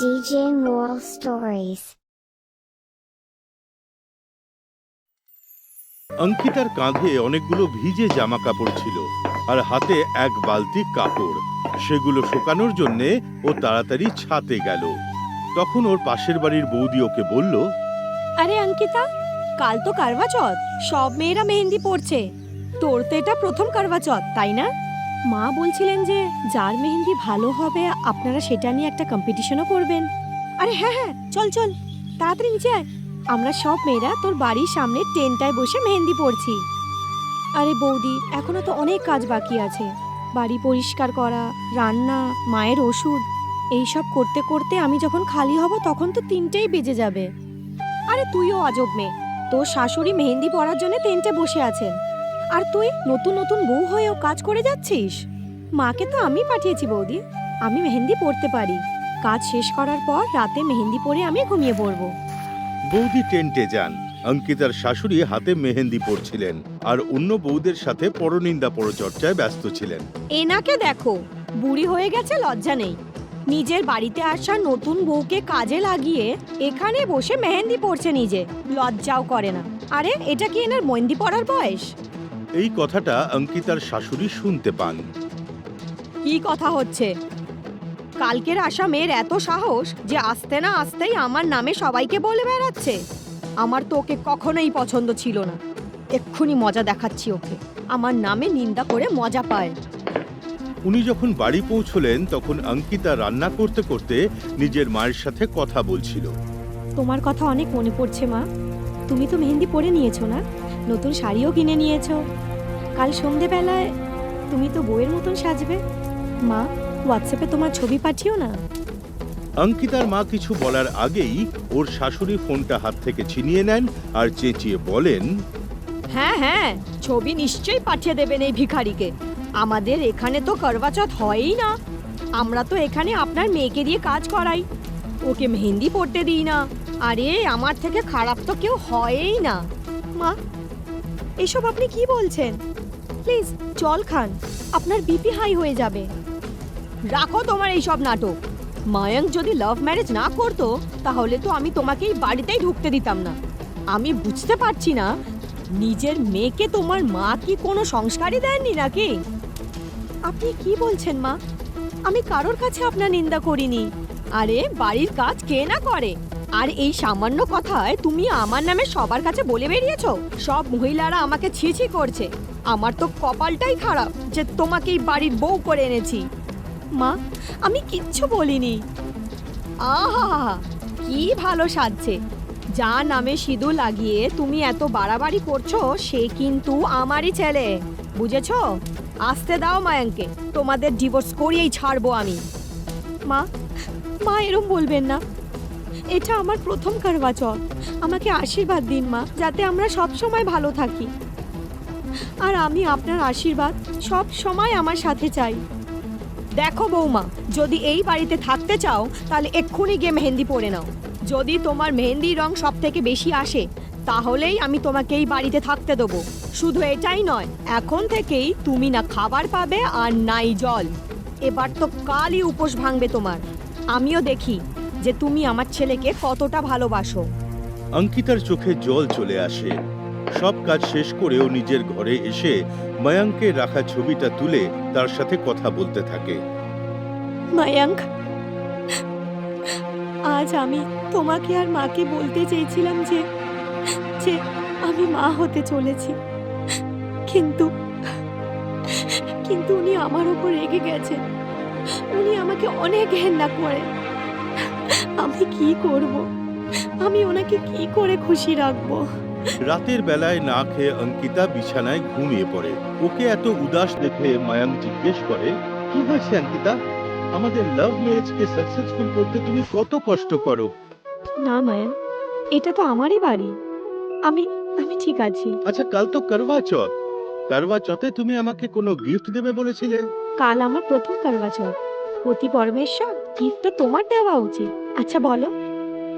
DJ Moral Stories. অঙ্কিতার কাঁধে অনেকগুলো ভিজে জামা কাপড় ছিল আর হাতে এক বালতি কাপড়। সেগুলো শুকানোর জন্যে ও তাড়াতাড়ি ছাতে গেল। তখন ওর পাশের বাড়ির বৌদি ওকে বলল আরে অঙ্কিতা কাল তো কারবা চৌথ সব মেয়েরা মেহেন্দি পড়ছে তোর তো এটা প্রথম কারবা চৌথ তাই না? মা বলছিলেন যে যার মেহেন্দি ভালো হবে, আপনারা সেটা নিয়ে একটা কম্পিটিশনও করবেন। আরে হ্যাঁ হ্যাঁ চল চল, তাড়াতাড়ি নিচে আয়। আমরা সব মেয়েরা তোর বাড়ির সামনে টেনটায় বসে মেহেন্দি পড়ছি আরে বৌদি, এখনও তো অনেক কাজ বাকি আছে। বাড়ি পরিষ্কার করা, রান্না, মায়ের ওষুধ, এইসব করতে করতে আমি যখন খালি হব তখন তো তিনটেই বেজে যাবে। আরে তুইও আজব মেয়ে, তোর শাশুড়ি মেহেন্দি পরার জন্য টেন্টে বসে আছেন। আর তুই নতুন নতুন বউ হয়েও কাজ করে যাচ্ছিস? মাকে তো আমি পাঠিয়েছি বৌদি। আমি মেহেন্দি পরতে পারি। কাজ শেষ করার পর রাতে মেহেন্দি পরে আমি ঘুমিয়ে পড়ব। বৌদি টেন্টে যান। অঙ্কিতার শাশুড়ি হাতে মেহেন্দি পরছিলেন আর অন্য বৌদের সাথে পরনিন্দা পরচর্চায় ব্যস্ত ছিলেন। এনাকে দেখো বুড়ি হয়ে গেছে লজ্জা নেই। নিজের বাড়িতে আসা নতুন বউকে কাজে লাগিয়ে এখানে বসে মেহেন্দি পড়ছে নিজে। লজ্জাও করে না। আরে এটা কি এনার মেহেন্দি পড়ার বয়স? এই কথাটা অঙ্কিতার শাশুড়ি শুনতে পান। কি কথা হচ্ছে? কালকের আসা মেয়ের এত সাহস যে আসতে না আসতেই আমার নামে সবাইকে বলে বেড়াচ্ছে। আমার তো ওকে কখনোই পছন্দ ছিল না। এক্ষুনি মজা দেখাচ্ছি ওকে। আমার নামে নিন্দা করে মজা পায়। উনি যখন বাড়ি পৌঁছলেন তখন অঙ্কিতা রান্না করতে করতে নিজের মায়ের সাথে কথা বলছিল। তোমার কথা অনেক মনে পড়ছে মা। তুমি তো মেহেন্দি পরে নিয়েছো না? নতুন শাড়িও কিনে নিয়েছো। কাল সন্ধেবেলায় তুমি তো বউয়ের মতন সাজবে। মা হোয়াটসঅ্যাপে তোমার ছবি পাঠিও না। অঙ্কিতার মা কিছু বলার আগেই ওর শাশুড়ি ফোনটা হাত থেকে ছিনিয়ে নেন আর চেঁচিয়ে বলেন হ্যাঁ হ্যাঁ ছবি নিশ্চয়ই পাঠিয়ে দেবেন এই ভিখারিকে। আমাদের এখানে তো করবাচত হয়ই না। আমরা তো এখানে আপনার মেয়েকে দিয়ে কাজ করাই। ওকে মেহেন্দি পড়তে দিই না। আরে আমার থেকে খারাপ তো কেউ হয়ই না। মা এসব আপনি কি বলছেন? প্লিজ জল খান। আপনার বিপি হাই হয়ে যাবে। রাখো তোমার এই সব নাটক। মায়াঙ্ক যদি লাভ ম্যারেজ না করতো, তাহলে তো আমি তোমাকে এই বাড়িতেই ঢুকতে দিতাম না। আমি বুঝতে পারছি না, নিজের মেয়েকে তোমার মা কি কোনো সংস্কারই দেননি নাকি? আপনি কি বলছেন, মা? আমি কারোর কাছে আপনার নিন্দা করিনি। আরে, বাড়ির কাজ কে না করে? আর এই সামান্য কথায় তুমি আমার নামে সবার কাছে বলে বেরিয়েছো? সব মহিলারা আমাকে ছি ছি করছে। আমার তো কপালটাই খারাপ যে তোমাকে এই বাড়ির বউ করে এনেছি। মা, আমি কিচ্ছু বলিনি। আহা, কি ভালো সাজছে। যা নামে সিঁদুর লাগিয়ে তুমি এত বাড়াবাড়ি করছ, সে কিন্তু আমারই ছেলে। বুঝেছ? আসতে দাও মায়াঙ্কে, তোমাদের ডিভোর্স করিয়েই ছাড়বো আমি। মা মা এরম বলবেন না। এটা আমার প্রথম কারবা চৌথ আমাকে আশীর্বাদ দিন মা, যাতে আমরা সব সময় ভালো থাকি। আর আমি আপনার আশীর্বাদ সব সময় আমার সাথে চাই। দেখো বৌমা, যদি এই বাড়িতে থাকতে চাও, তাহলে এক্ষুনি গিয়ে মেহেন্দি পরে নাও। যদি তোমার মেহেন্দি রং সব থেকে বেশি আসে, তাহলেই আমি তোমাকে এই বাড়িতে থাকতে দেবো। শুধু এটাই নয়, এখন থেকেই তুমি না খাবার পাবে আর নাই জল। এবার তো কালই উপোস ভাঙবে তোমার। আমিও দেখি যে তুমি আমার ছেলেকে কতটা ভালোবাসো। অঙ্কিতার চোখে জল চলে আসে। সব কাজ শেষ করেও নিজের ঘরে এসে মায়াঙ্কের রাখা ছবিটা তুলে তার সাথে কথা বলতে থাকে। মায়াঙ্ক আজ আমি তোমাকে আর মাকে বলতে চেয়েছিলাম যে যে আমি মা হতে চলেছি। কিন্তু কিন্তু উনি আমার উপর রেগে গেছেন। উনি আমাকে অনেক ঘেন্না করে আমি কি করব? আমি ওনাকে কি করে খুশি রাখব? রাতের বেলায় না খেয়ে অঙ্কিতা বিছানায় ঘুমিয়ে পড়ে। ওকে এত উদাস দেখে মায়াম জিজ্ঞেস করে কি হয়েছে অঙ্কিতা? আমাদের লাভ ম্যারেজকে সাকসেসফুল করতে তুমি কত কষ্ট করো? না মায়ান এটা তো আমারই বাড়ি। আমি আমি ঠিক আছি। আচ্ছা কাল তো করবা চৌথ করবা চৌথে তুমি আমাকে কোনো গিফট দেবে বলেছিলে? কাল আমার প্রথম কারবা চৌথ পতি পরমেশ্বর গিফট তো তোমার দেওয়া উচিত। আচ্ছা বলো।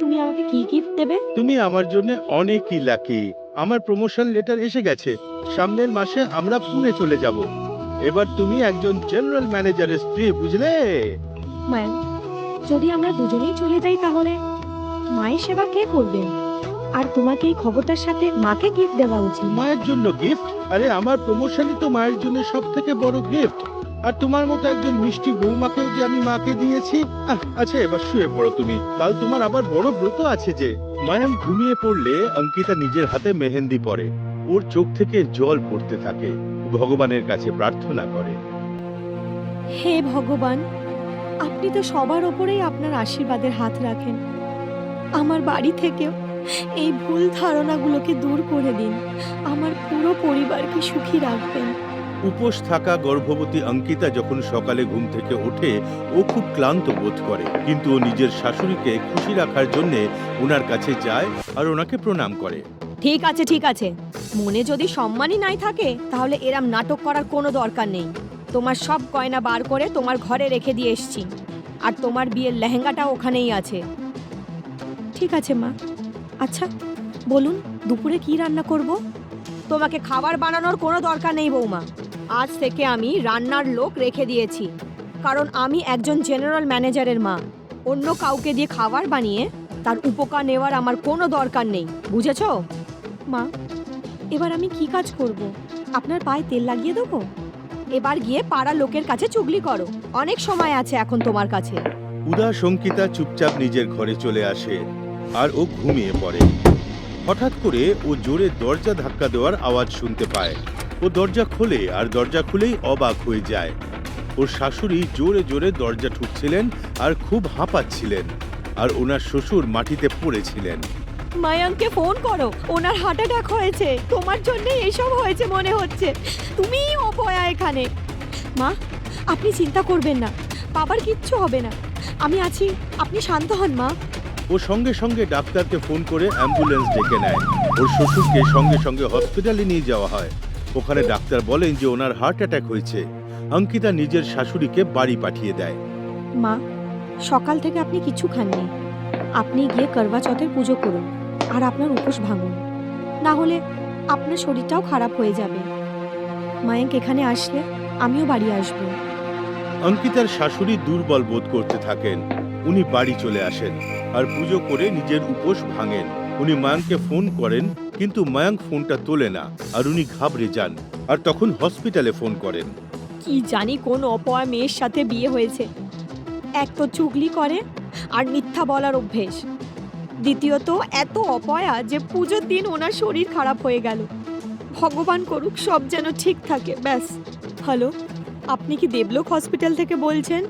তুমি আমাকে কি গিফট দেবে? তুমি আমার জন্য অনেকই লাকি আমার প্রমোশন লেটার এসে গেছে। সামনের মাসে আমরা পুনে চলে যাব। এবার তুমি একজন জেনারেল ম্যানেজারের স্ত্রী বুঝলে? ম্যাম যদি আমরা দুজনেই চলে যাই তাহলে মায়ের সেবা কে করবে? আর তোমাকে এই খবরটার সাথে মাকে গিফট দেওয়া উচিত। মায়ের জন্য গিফট আরে আমার প্রমোশনই তো মায়ের জন্য সব থেকে বড় গিফট আর তোমার মতো একজন মিষ্টি বৌমাকেও যে আমি মাকে দিয়েছি? আচ্ছা এবার শুয়ে পড়ো তুমি। কাল তোমার আবার বড় ব্রত আছে যে। মায়াম ঘুমিয়ে পড়লে অঙ্কিতা নিজের হাতে মেহেন্দি পরে। ওর চোখ থেকে জল পড়তে থাকে। ভগবানের কাছে প্রার্থনা করে। হে ভগবান, আপনি তো সবার ওপরেই আপনার আশীর্বাদের হাত রাখেন। আমার বাড়ি থেকেও এই ভুল ধারণাগুলোকে দূর করে দিন। আমার পুরো পরিবারকে সুখী রাখবেন। উপোস থাকা গর্ভবতী অঙ্কিতা যখন সকালে ঘুম থেকে ওঠে, ও খুব ক্লান্ত বোধ করে। কিন্তু ও নিজের শাশুড়িকে খুশি রাখার জন্য ওনার কাছে যায় আর ওনাকে প্রণাম করে। ঠিক আছে ঠিক আছে। মনে যদি সম্মানই নাই থাকে, তাহলে এরম নাটক করার কোনো দরকার নেই। তোমার সব গয়না বার করে তোমার ঘরে রেখে দিয়ে এসছি। আর তোমার বিয়ের লেহেঙ্গাটা ওখানেই আছে। ঠিক আছে, মা। আচ্ছা বলুন, দুপুরে কি রান্না করব? তোমাকে খাবার বানানোর কোনো দরকার নেই, বৌমা। আজ থেকে আমি রান্নার লোক রেখে দিয়েছি। কারণ আমি একজন জেনারেল ম্যানেজারের মা। অন্য কাউকে দিয়ে খাবার বানিয়ে তার উপকার নেওয়ার আমার কোনো দরকার নেই। বুঝেছ? মা, এবার আমি কি কাজ করব? আপনার পায়ে তেল লাগিয়ে দেবো? এবার গিয়ে পাড়া লোকের কাছে চুগলি করো। অনেক সময় আছে এখন তোমার কাছে। উদা অঙ্কিতা চুপচাপ নিজের ঘরে চলে আসে আর ও ঘুমিয়ে পড়ে। হঠাৎ করে ও জোরে দরজা ধাক্কা দেওয়ার আওয়াজ শুনতে পায়। ও দরজা খোলে আর দরজা খুলেই অবাক হয়ে যায়। ওর শাশুড়ি জোরে জোরে দরজা ঠুকছিলেন আর খুব হাঁপাচ্ছিলেন আর ওনার শ্বশুর মাটিতে পড়েছিলেন। মায়াঙ্ককে ফোন করো ওনার হার্ট অ্যাটাক হয়েছে তোমার জন্য এসব হয়েছে মনে হচ্ছে। তুমিই অপয়া এখানে। মা আপনি চিন্তা করবেন না বাবার কিচ্ছু হবে না। আমি আছি আপনি শান্ত হন মা। ও সঙ্গে সঙ্গে ডাক্তারকে ফোন করে অ্যাম্বুলেন্স ডেকে নেয়। ওর শ্বশুরকে সঙ্গে সঙ্গে হসপিটালে নিয়ে যাওয়া হয়। ওখানে ডাক্তার বলেন যে ওনার হার্ট অ্যাটাক হয়েছে। অঙ্কিতা নিজের শাশুড়িকে বাড়ি পাঠিয়ে দেয়। মা সকাল থেকে আপনি কিছু খাননি। আপনি গিয়ে করবা চৌথের পুজো করুন আর আপনার উপোস ভাঙুন। না হলে আপনার শরীরটাও খারাপ হয়ে যাবে। মায়াঙ্ক এখানে আসলে আমিও বাড়ি আসব। অঙ্কিতার শাশুড়ি দুর্বল বোধ করতে থাকেন। উনি বাড়ি চলে আসেন আর পুজো করে নিজের উপোস ভাঙেন। উনি মায়াঙ্ককে ফোন করেন কিন্তু মায়াঙ্ক ফোনটা তোলে না, আর উনি ঘাবড়ে যান, আর তখন হসপিটালে ফোন করেন। কি জানি কোন অপয়া মেয়ের সাথে বিয়ে হয়েছে। এক তো চুগলি করে, আর মিথ্যা বলার অভ্যেস। দ্বিতীয়ত, এত অপয়া যে পুজোর দিন ওনার শরীর খারাপ হয়ে গেল। ভগবান করুক, সব যেন ঠিক থাকে, ব্যাস। হ্যালো, আপনি কি দেবলোক হসপিটাল থেকে বলছেন?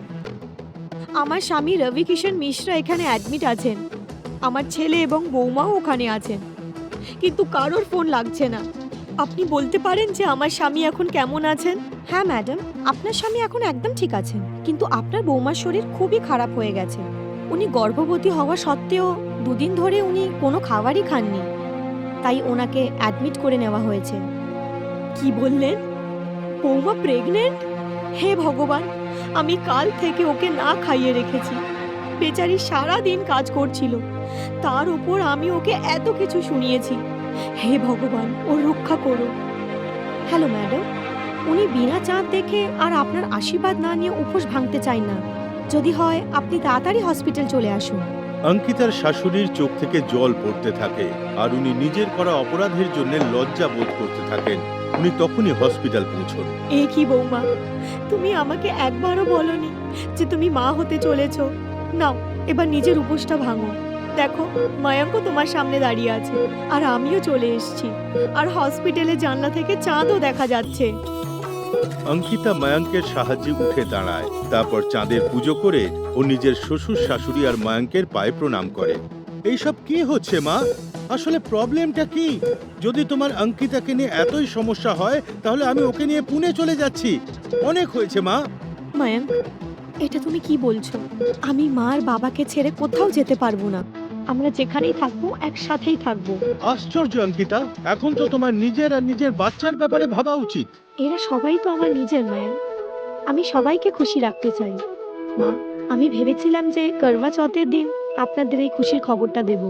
আমার স্বামী রবি কিষণ মিশ্রা এখানে অ্যাডমিট আছেন। আমার ছেলে এবং বৌমাও ওখানে আছেন। কিন্তু কারোর ফোন লাগছে না। আপনি বলতে পারেন যে আমার স্বামী এখন কেমন আছেন? হ্যাঁ ম্যাডাম। আপনার স্বামী এখন একদম ঠিক আছেন। কিন্তু আপনার বৌমার শরীর খুবই খারাপ হয়ে গেছে। উনি গর্ভবতী হওয়া সত্ত্বেও দুদিন ধরে উনি কোনো খাবারই খাননি। তাই ওনাকে অ্যাডমিট করে নেওয়া হয়েছে। কি বললেন? বৌমা প্রেগনেন্ট হে ভগবান আমি কাল থেকে ওকে না খাইয়ে রেখেছি। বেচারি সারা দিন কাজ করছিল। তার উপর আমি ওকে এত কিছু শুনিয়েছি। হে ভগবান ও রক্ষা করো। Hello madam. উনি বিনা চাঁদ দেখে আর আপনার আশীর্বাদ না নিয়ে উপোস ভাঙতে চাই না। যদি হয় আপনি তাড়াতাড়ি হসপিটাল চলে আসুন। অঙ্কিতার শাশুড়ির চোখ থেকে জল পড়তে থাকে আর উনি নিজের করা অপরাধের জন্য লজ্জা বোধ করতে থাকেন। উনি তখনই হসপিটাল পৌঁছন। এ কি বৌমা তুমি আমাকে একবারও বলনি যে তুমি মা হতে চলেছো। নাও এবার নিজের উপোসটা ভাঙো। দেখো মায়াঙ্ক তোমার সামনে দাঁড়িয়ে আছে আর আমিও চলে এসেছি। আর হসপিটালে জানলা থেকে চাঁদও দেখা যাচ্ছে। অঙ্কিতা মায়াঙ্কের সাহায্যে উঠে দাঁড়ায় তারপর চাঁদের পুজো করে ও নিজের শ্বশুর শাশুড়ি আর মায়াঙ্কের পায়ে প্রণাম করে। এইসব কি হচ্ছে মা? আসলে প্রবলেমটা কি? যদি তোমার অঙ্কিতাকে নিয়ে এতই সমস্যা হয় তাহলে আমি ওকে নিয়ে পুনে চলে যাচ্ছি। অনেক হয়েছে মা। মায়াঙ্ক এটা তুমি কি বলছো? আমি মা আর বাবাকে ছেড়ে কোথাও যেতে পারব না। আমরা যেখানেই থাকব একসাথেই থাকব। আশ্চর্য অঙ্কিতা। এখন তো তোমার নিজের আর নিজের বাচ্চার ব্যাপারে ভাবা উচিত। এরা সবাই তো আমার নিজের মায়া আমি সবাইকে খুশি রাখতে চাই। মা আমি ভেবেছিলাম যে করবা চৌথের দিন আপনাদের এই খুশির খবরটা দেব।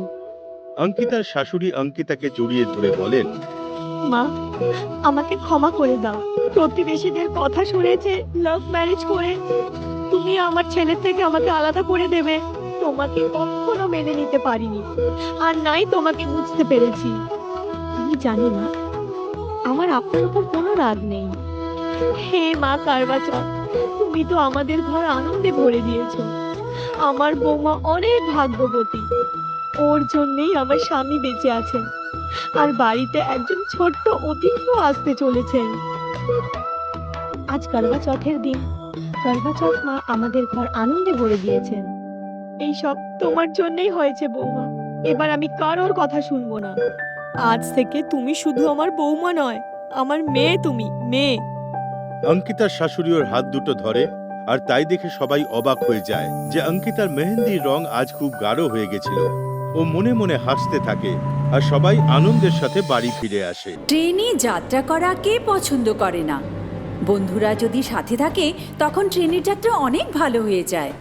অঙ্কিতার শাশুড়ি অঙ্কিতাকে জড়িয়ে ধরে বলেন মা আমাকে ক্ষমা করে দাও। প্রতিবেশীদের কথা শুনেছে লাভ ম্যারেজ করে তুমি আমার ছেলের থেকে আমাকে আলাদা করে দেবে। তোমাকে কখনো মেনে নিতে পারিনি। আর নাই তোমাকে বুঝতে পেরেছি। আমি জানি না, আমার আপনার উপর কোনো রাগ নেই। হে মা কারবাচক, তুমি তো আমাদের ঘর আনন্দে ভরে দিয়েছ। আমার বৌমা অনেক ভাগ্যবতী। ওর জন্যই আমার স্বামী বেঁচে আছেন। আর বাড়িতে একজন ছোট্ট অতিথিও আসতে চলেছেন। আজ করবা চৌথের দিন। করবা চৌথ মা আমাদের ঘর আনন্দে ভরে দিয়েছেন। এই সব তোমার জন্যই হয়েছে বৌমা। এবার আমি কারোর কথা শুনব না। আজ থেকে তুমি শুধু আমার বৌমা নয় আমার মেয়ে তুমি মেয়ে। অঙ্কিতার শাশুড়ি ওর হাত দুটো ধরে আর তাই দেখে সবাই অবাক হয়ে যায় যে অঙ্কিতার মেহেন্দির রং আজ খুব গাঢ় হয়ে গেছিল। ও মনে মনে হাসতে থাকে আর সবাই আনন্দের সাথে বাড়ি ফিরে আসে। ট্রেনে যাত্রা করা কে পছন্দ করে না? বন্ধুরা যদি সাথে থাকে তখন ট্রেনের যাত্রা অনেক ভালো হয়ে যায়।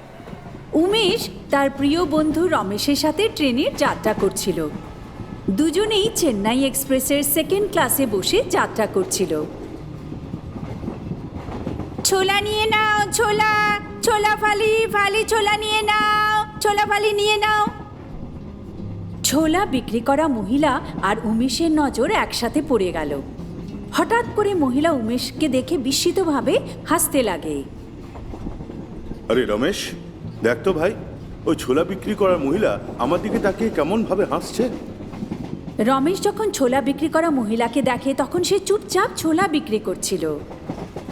উমেশ তার প্রিয় বন্ধু রমেশের সাথে ট্রেনের যাত্রা করছিল। দুজনেই চেন্নাই এক্সপ্রেসের সেকেন্ড ক্লাসে বসে যাত্রা করছিল। ছোলা নিয়ে নাও, ছোলা! ছোলা ফালি ফালি ছোলা নিয়ে নাও, ছোলা ফালি নিয়ে নাও। ছোলা বিক্রি করা মহিলা আর উমেশের নজর একসাথে পড়ে গেল। হঠাৎ করে মহিলা উমেশকে দেখে বিস্মিতভাবে হাসতে লাগে। আরে রমেশ, দেখ তো ভাই ওই ছোলা বিক্রি করার মহিলা আমার দিকে তাকিয়ে কেমন ভাবে হাসছে? রমেশ যখন ছোলা বিক্রি করা মহিলাকে দেখে তখন সে চুপচাপ ছোলা বিক্রি করছিল।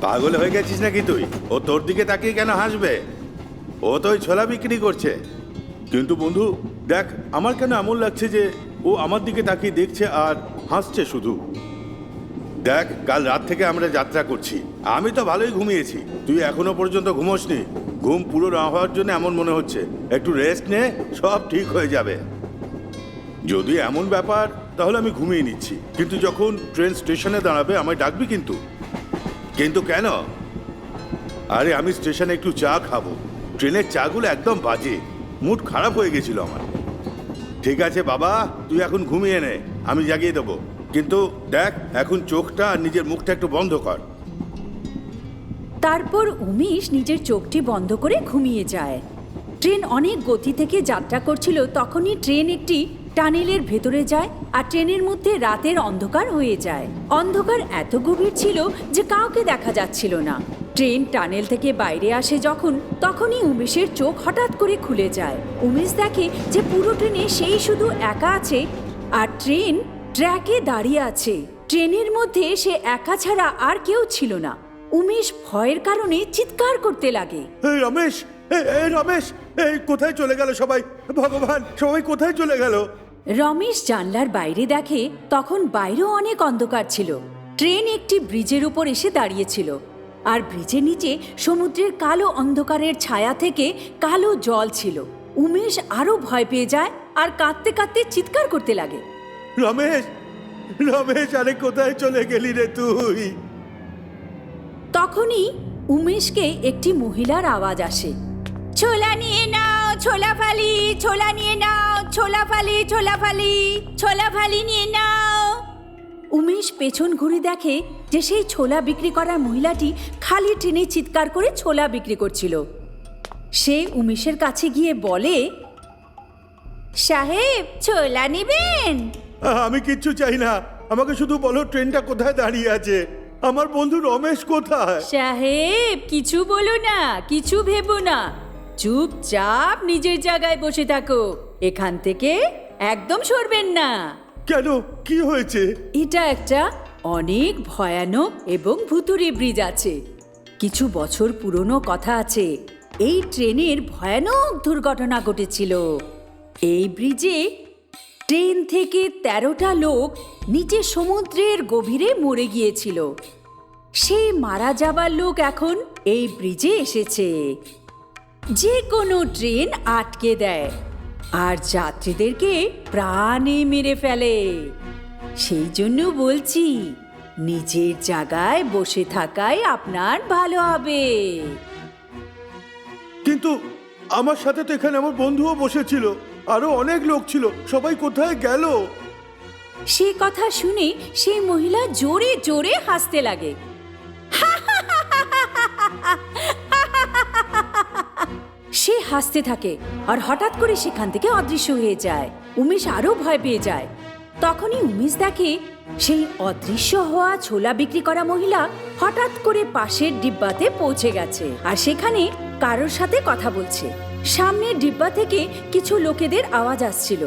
পাগল হয়ে গেছিস নাকি তুই? ও তোর দিকে তাকিয়ে কেন হাসবে? ও তো ওই ছোলা বিক্রি করছে। কিন্তু বন্ধু দেখ আমার কেন এমন লাগছে যে ও আমার দিকে তাকিয়ে দেখছে আর হাসছে শুধু? দেখ কাল রাত থেকে আমরা যাত্রা করছি। আমি তো ভালোই ঘুমিয়েছি। তুই এখনও পর্যন্ত ঘুমোসনি। ঘুম পুরো না হওয়ার জন্য এমন মনে হচ্ছে। একটু রেস্ট নে, সব ঠিক হয়ে যাবে। যদি এমন ব্যাপার, তাহলে আমি ঘুমিয়ে নিচ্ছি। কিন্তু যখন ট্রেন স্টেশনে দাঁড়াবে, আমায় ডাকবি কিন্তু? কিন্তু কেন? আরে, আমি স্টেশনে একটু চা খাব। ট্রেনের চাগুলো একদম বাজে। মুড খারাপ হয়ে গেছিল আমার। ঠিক আছে বাবা, তুই এখন ঘুমিয়ে নে, আমি জাগিয়ে দেবো। কিন্তু দেখ, এখন চোখটা আর নিজের মুখটা একটু বন্ধ কর। তারপর উমেশ নিজের চোখটি বন্ধ করে ঘুমিয়ে যায়। ট্রেন অনেক গতি থেকে যাত্রা করছিল, তখনই ট্রেন একটি টানেলের ভেতরে যায় আর ট্রেনের মধ্যে রাতের অন্ধকার হয়ে যায়। অন্ধকার এত গভীর ছিল যে কাউকে দেখা যাচ্ছিল না। ট্রেন টানেল থেকে বাইরে আসে যখন, তখনই উমেশের চোখ হঠাৎ করে খুলে যায়। উমেশ দেখে যে পুরো ট্রেনে সেই শুধু একা আছে আর ট্রেন ট্র্যাকে দাঁড়িয়ে আছে। ট্রেনের মধ্যে সে একা ছাড়া আর কেউ ছিল না। উমেশ ভয়ের কারণে চিৎকার করতে লাগে। এই রমেশ এই রমেশ এই কোথায় চলে গেল সবাই? ভগবান সবাই কোথায় চলে গেল? রমেশ জানলার বাইরে দেখে তখন বাইরেও অনেক অন্ধকার ছিল। ট্রেন একটি ব্রিজের উপর এসে দাঁড়িয়েছিল। আর ব্রিজের নিচে সমুদ্রের কালো অন্ধকারের ছায়া থেকে কালো জল ছিল। উমেশ আরও ভয় পেয়ে যায় আর কাঁদতে কাঁদতে চিৎকার করতে লাগে। রমেশ রমেশ আরে কোথায় চলে গেলি রে তুই? তখনই উমেশকে একটি মহিলার আওয়াজ আসে। ছোলা নিয়ে নাও, ছোলা ফালি, ছোলা নিয়ে নাও, ছোলা ফালি ছোলা ফালি ছোলা ফালি নিয়ে নাও। উমেশ পেছন ঘুরে দেখে যে সেই ছোলা বিক্রি করার মহিলাটি খালি ট্রেনে চিৎকার করে ছোলা বিক্রি করছিল। সে উমেশের কাছে গিয়ে বলে, সাহেব, ছোলা নেবেন? আমি কিচ্ছু চাই না। আমাকে শুধু বলো, ট্রেনটা কোথায় দাঁড়িয়ে আছে? আমার বন্ধু রমেশ কোথায়? সাহেব কিছু বলো না কিছু ভেবো না। চুপচাপ নিজের জায়গায় বসে থাকো। এখান থেকে একদম সরবেন না। কেন? কি হয়েছে? এটা একটা অনেক ভয়ানক এবং ভুতুরে ব্রিজ আছে। কিছু বছর পুরনো কথা আছে। এই ট্রেনের ভয়ানক দুর্ঘটনা ঘটেছিল। এই ব্রিজে ট্রেন থেকে তেরোটা লোক নিচে সমুদ্রের গভীরে মরে গিয়েছিল। সেই মারা যাবার লোক এখন এই ব্রিজে এসেছে। যে কোনো ট্রেন আটকে দেয় আর যাত্রীদেরকে প্রাণে মেরে ফেলে। সেই জন্য বলছি, নিজের জায়গায় বসে থাকাই আপনার ভালো হবে। কিন্তু আমার সাথে তো এখানে আমার বন্ধুও বসেছিল। আরও অনেক লোক ছিল। সবাই কোথায় গেল? সে কথা শুনে সেই মহিলা জোরে জোরে হাসতে লাগে। সে হাসতে থাকে আর হঠাৎ করে সেখান থেকে অদৃশ্য হয়ে যায়। উমেশ আরও ভয় পেয়ে যায়। তখনই উমেশ দেখে সেই অদৃশ্য হওয়া ছোলা বিক্রি করা মহিলা হঠাৎ করে পাশের ডিব্বাতে পৌঁছে গেছে আর সেখানে কারোর সাথে কথা বলছে। সামনের ডিব্বা থেকে কিছু লোকেদের আওয়াজ আসছিল।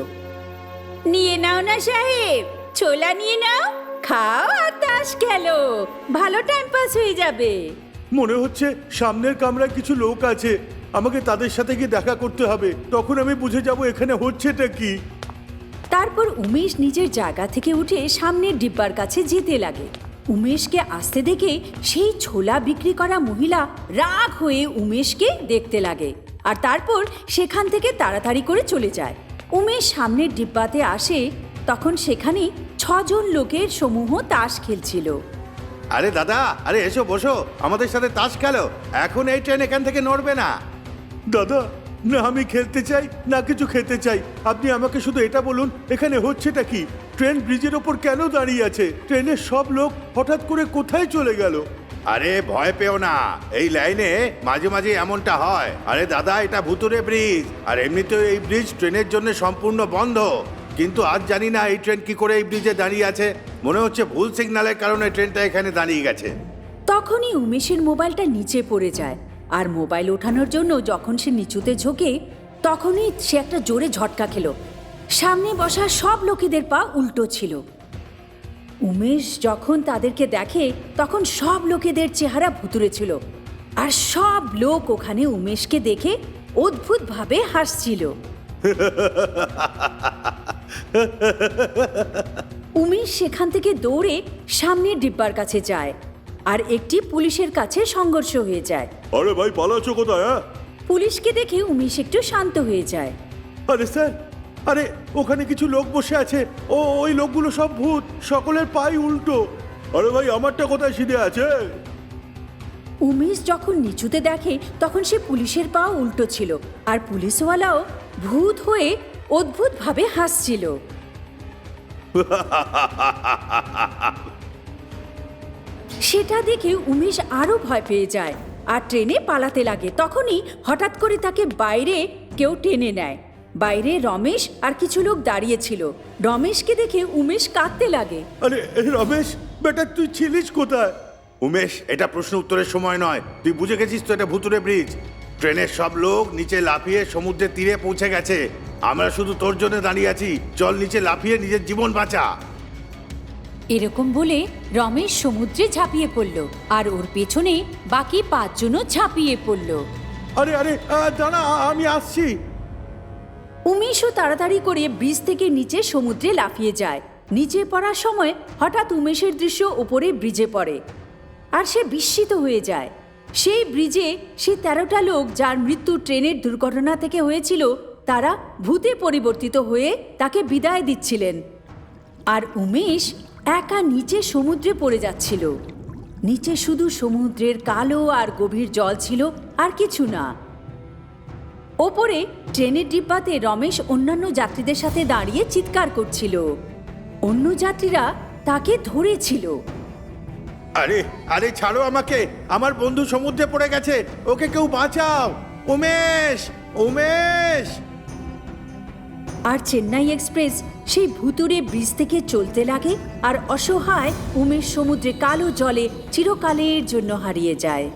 নিয়ে নাও না সাহেব ছোলা নিয়ে নাও খাও আর তাস খেলো ভালো টাইম পাস হয়ে যাবে। মনে হচ্ছে সামনের কামরায় কিছু লোক আছে আমাকে তাদের সাথে গিয়ে দেখা করতে হবে তখন আমি বুঝে যাব এখানে হচ্ছেটা কি। তারপর উমেশ নিজের জায়গা থেকে উঠে সামনের ডিব্বার কাছে যেতে লাগে। উমেশকে আসতে দেখে সেই ছোলা বিক্রি করা মহিলা রাগ হয়ে উমেশকে দেখতে লাগে। আর তারপর সেখান থেকে তাড়াতাড়ি করে চলে যায়। উমেশ সামনের ডিব্বাতে আসে তখন সেখানে ছজন লোকের সমূহ তাস খেলছিল। আরে দাদা আরে এসো বসো আমাদের সাথে তাস খেলো। এখন এই ট্রেন এখান থেকে নড়বে না। দাদা না আমি খেলতে চাই না কিছু খেতে চাই। আপনি আমাকে শুধু এটা বলুন এখানে হচ্ছেটা কি? ট্রেন ব্রিজের ওপর কেন দাঁড়িয়ে আছে? ট্রেনের সব লোক হঠাৎ করে কোথায় চলে গেল? আরে ভয় পেও না। এই লাইনে মাঝে মাঝে এমনটা হয়। আরে দাদা, এটা ভুতুরে ব্রিজ। আর এমনিতেও এই ব্রিজ ট্রেনের জন্য সম্পূর্ণ বন্ধ। কিন্তু আজ জানি না এই ট্রেন কি করে এই ব্রিজে দাঁড়িয়ে আছে। মনে হচ্ছে ভুল সিগন্যালের কারণে ট্রেনটা এখানে দাঁড়িয়ে গেছে। তখনই উমেশের মোবাইলটা নিচে পড়ে যায়। আর মোবাইল ওঠানোর জন্য যখন সে নিচুতে ঝোঁকে, তখনই সে একটা জোরে ঝটকা খেলো। সামনে বসা সব লোকেদের পা উল্টো ছিল। উমেশ যখন তাদেরকে দেখে তখন সব লোকেদের চেহারা ভুতুরে ছিল। আর সব লোক ওখানে উমেশকে দেখে অদ্ভুতভাবে হাসছিল। উমেশ সেখান থেকে দৌড়ে সামনের ডিব্বার কাছে যায় আর একটি পুলিশের কাছে সংঘর্ষ হয়ে যায়। আরে ভাই পালাচ্ছ কোথায় হ্যাঁ? পুলিশকে দেখে উমেশ একটু শান্ত হয়ে যায়। আরে স্যার আরে, ওখানে কিছু লোক বসে আছে। ও, ওই লোকগুলো সব ভূত, সকলের পাই উল্টো। আরে ভাই, আমারটা কোথায় সিধে আছে? উমেশ যখন নিচুতে দেখে, তখন সে পুলিশের পা উল্টো ছিল, আর পুলিশওয়ালাও ভূত হয়ে অদ্ভুতভাবে হাসছিল। সেটা দেখে উমেশ আরও ভয় পেয়ে যায়, আর ট্রেনে পালাতে লাগে। তখনই হঠাৎ করে তাকে বাইরে কেউ টেনে নেয়। বাইরে রমেশ আর কিছু লোক দাঁড়িয়েছিল রমেশকে দেখে উমেশ কাঁদতে লাগে। আরে রমেশ বেটা তুই ছিলিস কোথায়? উমেশ এটা প্রশ্ন উত্তরের সময় নয়। তুই বুঝে গেছিস তো এটা ভুতুরে ব্রিজ? ট্রেনের সব লোক নিচে লাফিয়ে সমুদ্রের তীরে পৌঁছে গেছে। আমরা শুধু তোর জন্য দাঁড়িয়ে আছি। চল নিচে লাফিয়ে নিজের জীবন বাঁচা। এরকম বলে রমেশ সমুদ্রে ঝাঁপিয়ে পড়ল আর ওর পেছনে বাকি পাঁচজনও ঝাঁপিয়ে পড়ল। আরে আরে দাঁড়া আমি আসছি। উমেশও তাড়াতাড়ি করে ব্রিজ থেকে নিচে সমুদ্রে লাফিয়ে যায়। নিচে পড়ার সময় হঠাৎ উমেশের দৃশ্য ওপরে ব্রিজে পড়ে আর সে বিস্মিত হয়ে যায়। সেই ব্রিজে সে তেরোটা লোক যার মৃত্যু ট্রেনের দুর্ঘটনা থেকে হয়েছিল, তারা ভূতে পরিবর্তিত হয়ে তাকে বিদায় দিচ্ছিলেন। আর উমেশ একা নিচে সমুদ্রে পড়ে যাচ্ছিল। নিচে শুধু সমুদ্রের কালো আর গভীর জল ছিল, আর কিছু না। ওপরে ট্রেনের ডিব্বাতে রমেশ অন্যান্য যাত্রীদের সাথে দাঁড়িয়ে চিৎকার করছিল। অন্য যাত্রীরা তাকে ধরেছিল। আরে আরে ছাড়ো আমাকে আমার বন্ধু সমুদ্রে পড়ে গেছে ওকে কেউ বাঁচাও। উমেশ উমেশ। আর চেন্নাই এক্সপ্রেস সেই ভুতুরে ব্রিজ থেকে চলতে লাগে আর অসহায় উমেশ সমুদ্রে কালো জলে চিরকালের জন্য হারিয়ে যায়।